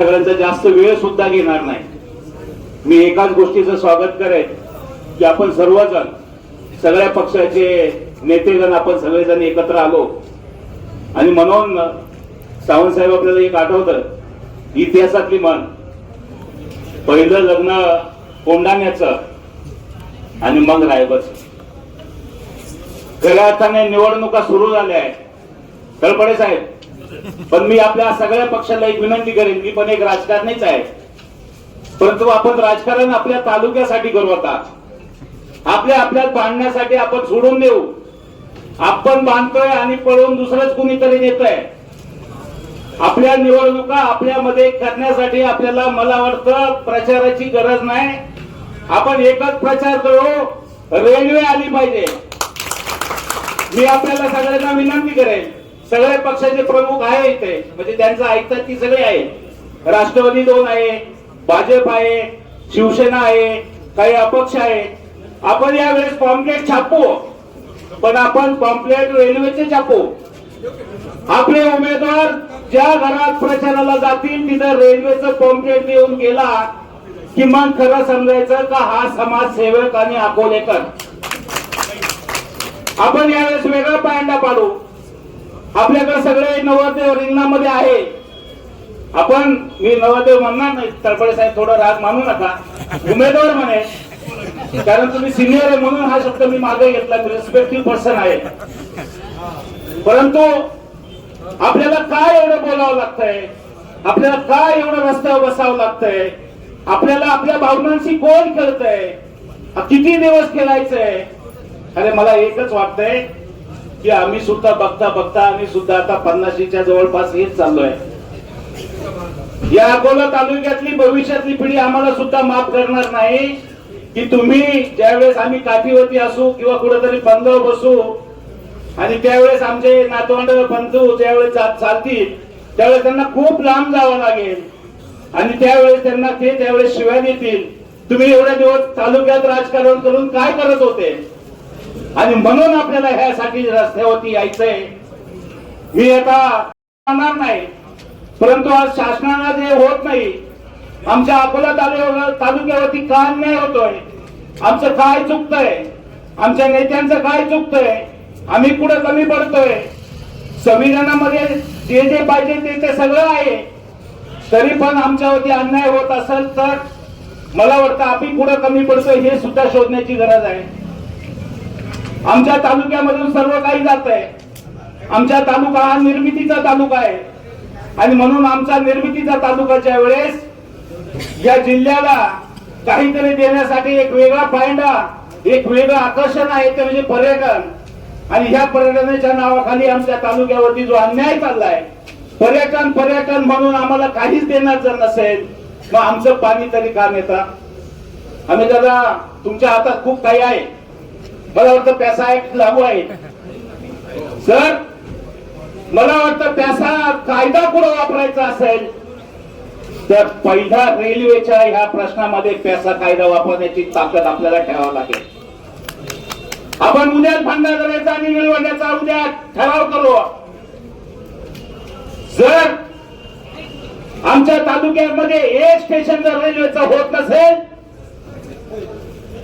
सगळ्यांचा जास्त वेळ सुद्धा घेणार नाही. मी एकाच गोष्टीचं स्वागत करेन की आपण सर्वजण सगळ्या पक्षाचे नेतेगण आपण सगळेजण एकत्र आलो. आणि म्हणून सावंतसाहेब आपल्याला एक आठवतं इतिहासातली म्हण पहिलं लग्न कोंडाण्याचं आणि मग रायबच खऱ्या अर्थाने निवडणुका सुरू झाल्या आहेत. तळपडे साहेब पण मी आपल्या सगळ्या पक्षाला एक विनंती करेन मी पण एक राजकारणीच आहे. परंतु आपण राजकारण आपल्या तालुक्यासाठी करू आता. आपल्या आपल्यात बांधण्यासाठी आपण सोडून देऊ. आपण बांधतोय आणि पळून दुसरंच कुणीतरी नेतोय. आपल्या निवडणुका आपल्यामध्ये करण्यासाठी आपल्याला मला वाटतं प्रचाराची गरज नाही. आपण एकच प्रचार करू रेल्वे आली पाहिजे. मी आपल्याला सगळ्यांना विनंती करेन. सगळ्या पक्षाचे प्रमुख आहे इथे म्हणजे त्यांचं ऐकतात ती सगळे आहे. राष्ट्रवादी दोन आहे भाजप आहे शिवसेना आहे काही अपक्ष आहे. आपण यावेळेस पॉम्पलेट छापू. पण आपण पॉम्पलेट रेल्वेचे छापू. आपले उमेदवार ज्या घरात प्रचाराला जातील तिथं रेल्वेचं पॉम्पलेट देऊन गेला किमान खरं समजायचं का हा समाजसेवक आणि अकोलेकर आपण यावेळेस वेगळा पायंडा पाडू. आपल्याकडे सगळे नवरदेव रिंगणामध्ये आहे. आपण मी नवरदेव म्हणणार नाही तळपडे साहेब थोडं राग मानू नका. उमेदवार म्हणे कारण तुम्ही सिनियर आहे म्हणून हा शब्द मी मागे घेतला मी रिस्पेक्टिव्ह पर्सन आहे. परंतु आपल्याला काय एवढं बोलावं लागतंय? आपल्याला काय एवढं रस्त्यावर बसावं लागतंय? आपल्याला आपल्या भावनांशी कोण खेळतंय? किती दिवस खेळायचंय? अरे मला एकच वाटतंय की आम्ही सुद्धा बघता बघता आम्ही सुद्धा आता पन्नाशीच्या जवळपास हेच चाललोय. या अकोला तालुक्यातली भविष्यातली पिढी आम्हाला सुद्धा माफ करणार नाही की तुम्ही ज्यावेळेस आम्ही काठीवरती असू किंवा कुठेतरी बंद बसू आणि त्यावेळेस आमचे नातवंड बंधू ज्यावेळेस चालतील त्यावेळेस त्यांना खूप लांब जावं लागेल. आणि त्यावेळेस त्यांना ते त्यावेळेस शिव्या देतील. तुम्ही एवढ्या दिवस तालुक्यात राजकारण करून काय करत होते? आणि म्हणून आपल्याला ह्यासाठी रस्त्यावरती यायचंय. मी आता नाही परंतु आज शासनाला जे होत नाही आमच्या अकोला तालुक्यावर तालुक्यावरती काय अन्याय होतोय. आमचं काय चुकतंय? आमच्या नेत्यांचं काय चुकतंय? आम्ही कुठं कमी पडतोय? संविधानामध्ये जे जे पाहिजे ते ते सगळं आहे. तरी पण आमच्यावरती अन्याय होत असेल तर मला वाटतं आम्ही कुठं कमी पडतोय हे सुद्धा शोधण्याची गरज आहे. आमच्या तालुक्यामधून सर्व काही जात आहे आमच्या तालुका हा निर्मितीचा तालुका आहे. आणि म्हणून आमचा निर्मितीचा तालुकाच्या वेळेस या जिल्ह्याला काहीतरी देण्यासाठी एक वेगळा फायंडा एक वेगळं आकर्षण आहे ते म्हणजे पर्यटन. आणि ह्या पर्यटनाच्या नावाखाली आमच्या तालुक्यावरती जो अन्याय चाललाय पर्यटन पर्यटन म्हणून आम्हाला काहीच देणार जर नसेल मग आमचं पाणी तरी का नेता? आम्ही दादा तुमच्या हातात खूप काही आहे. मला वाटतं पैसा एक लागू आहे. सर मला वाटतं पैसा कायदा कुठं वापरायचा असेल? तर पहिला रेल्वेच्या ह्या प्रश्नामध्ये पैसा कायदा वापरण्याची ताकद आपल्याला ठेवावं लागेल. आपण उद्या करायचा आणि निळवण्याचा उद्या ठराव करू. जर आमच्या तालुक्यामध्ये एक स्टेशन जर रेल्वेचं होत नसेल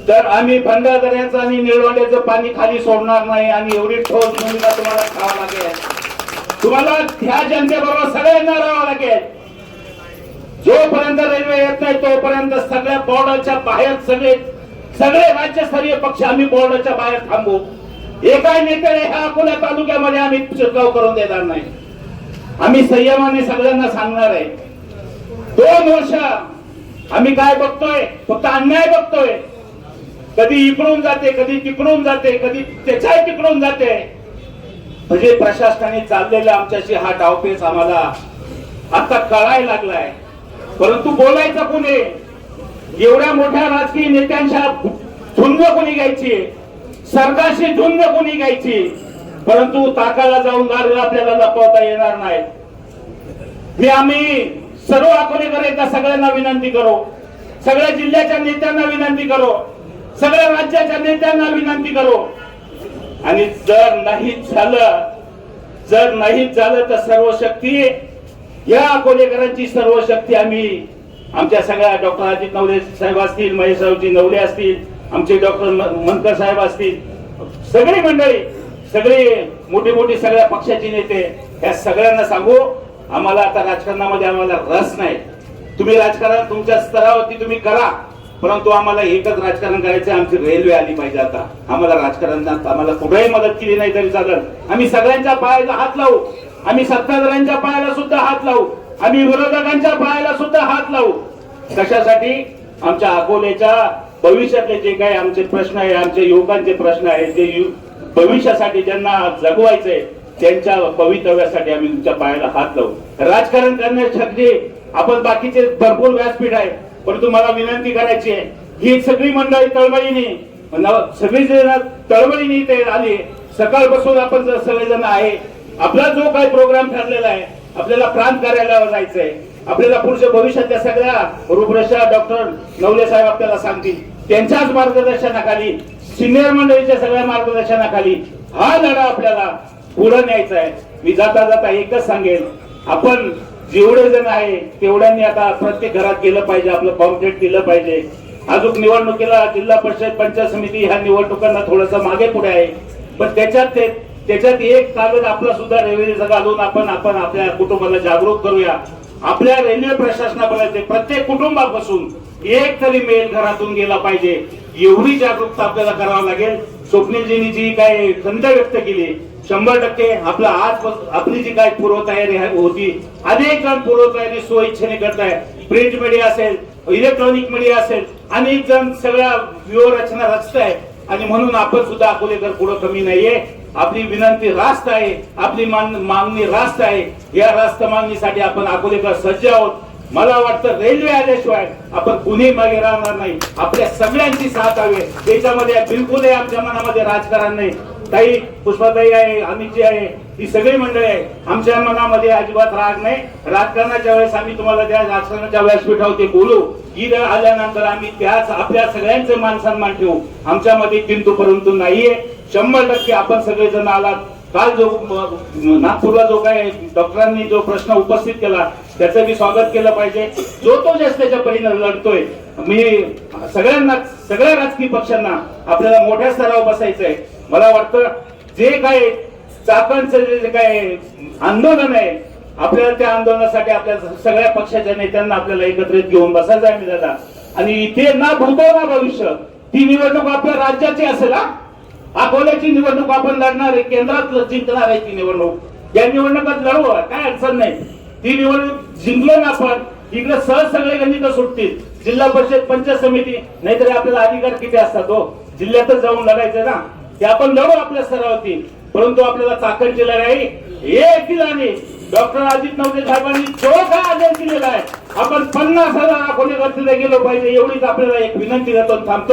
तर आम्ही भंडारदऱ्याचं आणि निळवड्याचं पाणी खाली सोडणार नाही आणि एवढी ठोस भूमिका तुम्हाला खावा लागेल. तुम्हाला ह्या जनतेबरोबर सगळ्यांना राहावं लागेल. जोपर्यंत रेल्वे येत नाही तोपर्यंत सगळ्या बॉर्डरच्या बाहेर सगळे सगळे राज्यस्तरीय पक्ष आम्ही बॉर्डरच्या बाहेर थांबू. एका नेत्याने ह्या अकोला तालुक्यामध्ये आम्ही शिरकाव करून देणार नाही. आम्ही संयमाने सगळ्यांना सांगणार आहे. दोन वर्ष आम्ही काय बघतोय? फक्त अन्याय बघतोय. कधी इकडून जाते कधी तिकडून जाते कधी त्याच्या तिकडून जाते. म्हणजे प्रशासनाने चाललेला आमच्याशी हा डावपेच आम्हाला आता कळायला लागलाय. परंतु बोलायचं कोणी एवढ्या मोठ्या राजकीय नेत्यांच्या झुंज कोणी घ्यायची? सरकारशी झुंज कोणी घ्यायची? परंतु ताकाला जाऊन गाडी आपल्याला लपवता येणार नाही. मी आम्ही सर्व अकोलेकर एकदा सगळ्यांना विनंती करू. सगळ्या जिल्ह्याच्या नेत्यांना विनंती करू. सगळ्या राज्याच्या नेत्यांना विनंती करू. आणि जर नाही झालं जर नाही झालं तर सर्व शक्ती या अकोलेकरांची सर्व शक्ती आम्ही आमच्या सगळ्या डॉक्टर अजित नवले साहेब असतील महेशरावजी नवले असतील आमचे डॉक्टर मनकर साहेब असतील सगळी मंडळी सगळी मोठी मोठी सगळ्या पक्षाची नेते या सगळ्यांना सांगू आम्हाला आता राजकारणामध्ये आम्हाला रस नाही. तुम्ही राजकारण तुमच्या स्तरावरती तुम्ही करा. परंतु आम्हाला एकच राजकारण करायचं आमची रेल्वे आली पाहिजे आता. आम्हाला राजकारणात आम्हाला कुठेही मदत केली नाही तरी चालत आम्ही सगळ्यांच्या पायाला हात लावू. आम्ही सत्ताधाऱ्यांच्या पायाला सुद्धा हात लावू. आम्ही विरोधकांच्या पायाला सुद्धा हात लावू. कशासाठी? आमच्या अकोल्याच्या भविष्यातले जे काही आमचे प्रश्न आहे आमचे युवकांचे प्रश्न आहेत जे यु- भविष्यासाठी ज्यांना जगवायचंय त्यांच्या भवितव्यासाठी आम्ही तुमच्या पायाला हात लावू. राजकारण करण्यासाठी आपण बाकीचे भरपूर व्यासपीठ आहे. परंतु मला विनंती करायची आहे ही सगळी मंडळी तळमळीने सगळी जण तळमळीने इथे आली सकाळपासून आपण जर सगळेजण आहे आपला जो काही प्रोग्राम ठरलेला आहे आपल्याला प्रांत कार्यालयावर आहे आपल्याला पुढच्या भविष्यातल्या सगळ्या रूपरेषा डॉक्टर नवले साहेब आपल्याला सांगतील. त्यांच्याच मार्गदर्शनाखाली सिनियर मंडळीच्या सगळ्या मार्गदर्शनाखाली हा लढा आपल्याला पुढे न्यायचा आहे. मी जाता जाता एकच सांगेन आपण जेवढे जण आहे तेवढ्यांनी आता प्रत्येक घरात गेलं पाहिजे आपलं पॉम्पलेट दिलं पाहिजे. अजून निवडणुकीला जिल्हा परिषद पंचायत समिती ह्या निवडणुकांना थोडस मागे पुढे आहे. पण त्याच्यात ते त्याच्यात एक कागद आपला सुद्धा रेल्वेचा घालून आपण आपण आपल्या कुटुंबाला जागरूक करूया. आपल्या रेल्वे प्रशासनापर्यंत प्रत्येक कुटुंबापासून एक तरी मेल घरातून गेला पाहिजे. एवढी जागरूकता आपल्याला करावी लागेल. स्वप्नीलजींनी जी काही खंत व्यक्त केली शंभर टक्के आपला आज आपली जी काही पूर्वतयारी होती अनेक जण पूर्वतयारी स्वइच्छेने करताय. प्रिंट मीडिया असेल इलेक्ट्रॉनिक मीडिया असेल अनेक जण सगळ्या व्यूहरचना रचताय. आणि म्हणून आपण सुद्धा अकोलेकर पुढे कमी नाहीये. आपली विनंती रास्त आहे आपली मान- मागणी रास्त आहे. या रास्त मागणीसाठी आपण अकोलेकर सज्ज आहोत. मला वाटतं रेल्वे आल्याशिवाय आपण कुणी मागे राहणार नाही. आपल्या सगळ्यांची साथ हवी आहे. त्याच्यामध्ये बिलकुल आमच्या मनामध्ये राजकारण नाही. ताई पुष्पाताई आहे अमितजी आहे ही सगळी मंडळी आहे. आमच्या मनामध्ये अजिबात राग नाही. राजकारणाच्या वेळेस आम्ही तुम्हाला त्या राजकारणाच्या व्यासपीठावरती बोलू. ईद आल्यानंतर आम्ही त्याच आपल्या सगळ्यांचे मान सन्मान ठेवू. आमच्यामध्ये किंतु परंतु नाहीये. शंभर टक्के आपण सगळेजण आलात. काल जो नागपूरला जो काय डॉक्टरांनी जो प्रश्न उपस्थित केला त्याचं मी स्वागत केलं पाहिजे. जो तो जास्त त्याच्या परीने लढतोय. मी सगळ्यांना सगळ्या राजकीय पक्षांना आपल्याला मोठ्या स्तरावर बसायचंय. मला वाटतं जे काय चाकांचं जे काय आंदोलन आहे आपल्याला त्या आंदोलनासाठी आपल्या सगळ्या पक्षाच्या नेत्यांना आपल्याला एकत्रित घेऊन बसायचं आहे मी दादा. आणि इथे ना भूतो ना भविष्य ती निवडणूक आपल्या राज्याची असेल हा? अकोल्याची निवडणूक आपण लढणार आहे केंद्रात जिंकणार आहे ती निवडणूक. या निवडणुकात लढू काय अडचण नाही. ती निवडणूक जिंकलो ना आपण इकडे सहज सगळे गणित सुटतील. जिल्हा परिषद पंचायत समिती नाहीतरी आपल्याला अधिकार किती असतात हो? जिल्ह्यातच जाऊन लढायचं ना. ते आपण लढू आपल्या स्तरावरती. परंतु आपल्याला चाकणची लढाई एक दिलाने डॉक्टर अजित नवते साहेबांनी जो काय आदेश दिलेला आहे. आपण पन्नास हजार अकोलेकर तिथे गेलो पाहिजे एवढीच आपल्याला एक विनंती करतो थांबतो.